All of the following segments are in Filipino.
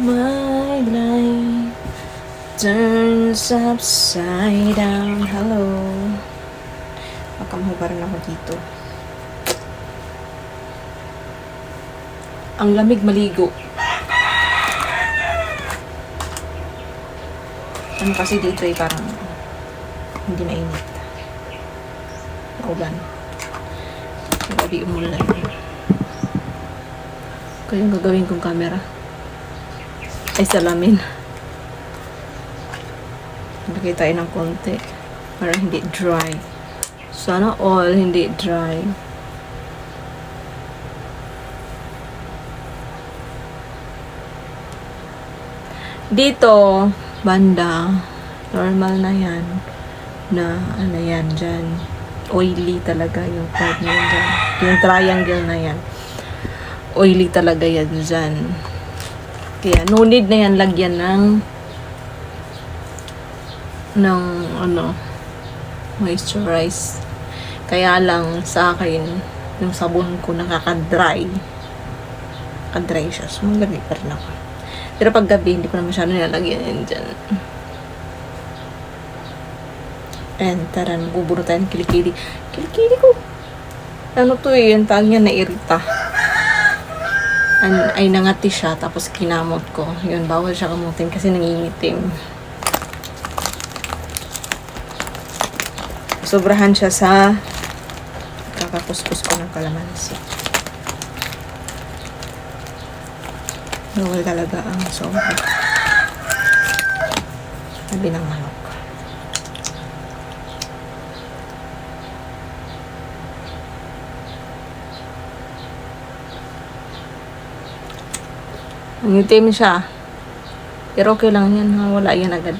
My life turns upside down. Hello. Makamahal pa rin ako dito. Ang lamig maligo. Ano kasi dito ay parang hindi mainit. Maulan. Gabi umulan. Kaya yung gagawin kong camera ay salamin. Lagay tayo ng konti para hindi dry. Sana all hindi dry. Dito, banda, normal na yan. Na, ano yan, dyan. Oily talaga yung part na yan. Yung triangle na yan. Oily talaga yan dyan. Kaya, no need na yan lagyan ng ng ano moisturize. Kaya lang sa akin yung sabon ko nakaka-dry. Nakaka-dry siya. So, maglagay pa rin ako. Pero pag gabi, hindi ko na masyado nilalagyan yan dyan. And tara, nagbuburo tayo ng kilikili. Kilikili ko! Ano to eh, yung tawag niya nairita. An ay nangati siya, tapos kinamot ko. Yun, bawal siya kamutin kasi nangingitim. Sobrahan siya sa kakakuskus ko ng kalamansi. Bawal talaga ang sobra. Sabi ng manok. Nangitim siya. Pero okay lang yan. Wala yan agad.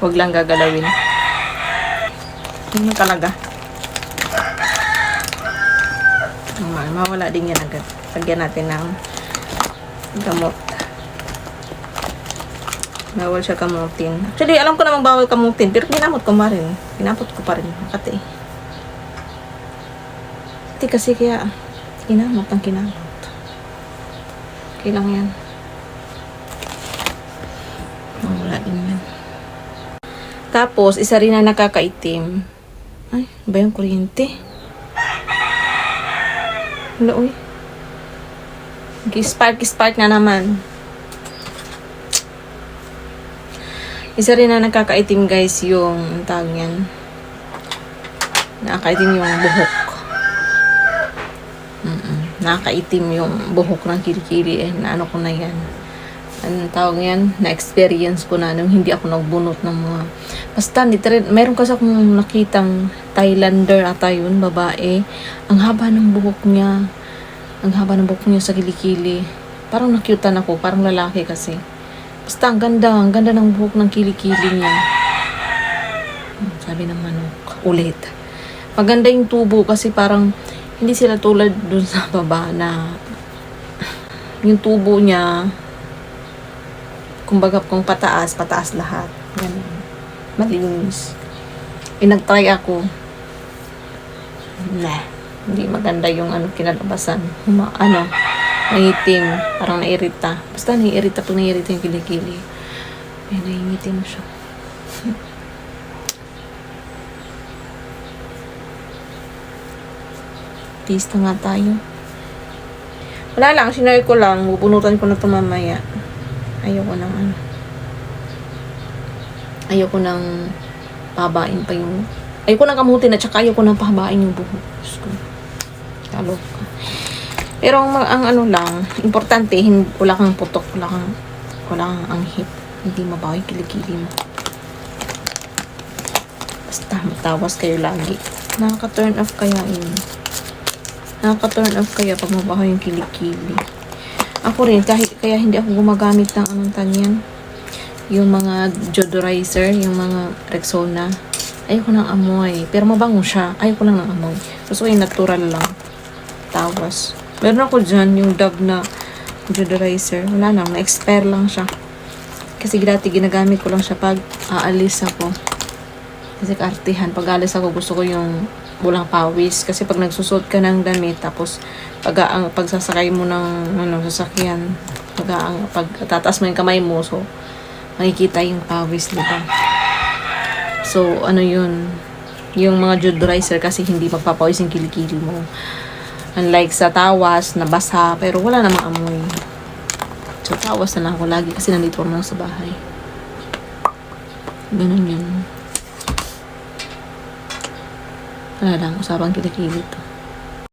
Huwag lang gagalawin. Ano talaga? Ma- Mawala din yan agad. Lagyan natin ng gamot. Bawal siya kamutin. Actually, alam ko namang bawal kamutin. Pero ginamot ko pa rin. Ko pa rin. Makati. Hindi kasi kaya ginamot ang ginamot. Okay lang yan. Mawala din yan. Tapos, isa rin na nakakaitim. Ay, ba yung kuryente? Wala, uy. Spark, spark na naman. Isa rin na nakakaitim guys yung tawag yan. Nakakaitim yung buhok. Mm-mm. Nakakaitim yung buhok ng kilikili eh. Na ano ko na yan. Anong tawag yan? Na-experience ko na nung hindi ako nagbunot ng mga... Basta, literal, meron kasi akong nakitang Thailander ata yun, babae. Ang haba ng buhok niya. Ang haba ng buhok niya sa kilikili. Parang nakyutan ako, parang lalaki kasi. Basta ang ganda, ang ganda ng buhok ng kilikili niya. Sabi ng manok, ulit. Maganda yung tubo kasi parang hindi sila tulad dun sa baba na yung tubo niya kumbaga kung pataas, pataas lahat. Ganun. Malinis. Eh, nag-try ako. Nah, hindi maganda yung ano kinalabasan. Huma, ano, nangitim. Parang nairita. Basta naiirita pag naiirita yung kilikili. Eh, nangingitim siya. Na nga tayo. Wala lang, sinari ko lang. Bubunutan ko na ito mamaya. Ayoko nang ano. Ayoko nang pabain pa yung... Ayoko nang kamutin at saka ayoko nang pahabain yung buhok. Ko. Kaloka. Pero ang, ang ano lang, importante, hindi, wala kang putok, wala kang, wala kang anghit. Hindi mabaho yung kilikili mo. Basta matawas kayo lagi. Nakaka-turn off kaya yun. Nakaka-turn off kaya pag mabaho yung kilikili. Ako rin, kahit, kaya hindi ako gumagamit ng anong tanyan. Yung mga deodorizer, yung mga Rexona. Ayoko ng amoy. Pero mabango siya. Ayoko lang ng amoy. Gusto ko yung natural lang. Tawas. Meron ako dyan, yung Dove na deodorizer. Wala lang, na-expire lang siya. Kasi dati ginagamit ko lang siya pag aalis ako. Kasi kaartihan. Pag aalis ako, gusto ko yung walang pawis. Kasi pag nagsusot ka ng damit, tapos pag ang pagsasakay mo ng ano, sasakyan, pag, ang, pag tataas mo yung kamay mo, so makikita yung pawis, di ba? So, ano yun, yung mga deodorizer kasi hindi magpapawis yung kilikili mo. Unlike sa tawas, na basa, pero wala namang amoy. So, tawas na lang ako lagi kasi nandito ako sa bahay. Ganun yun. Wala lang, usapang kilikili to.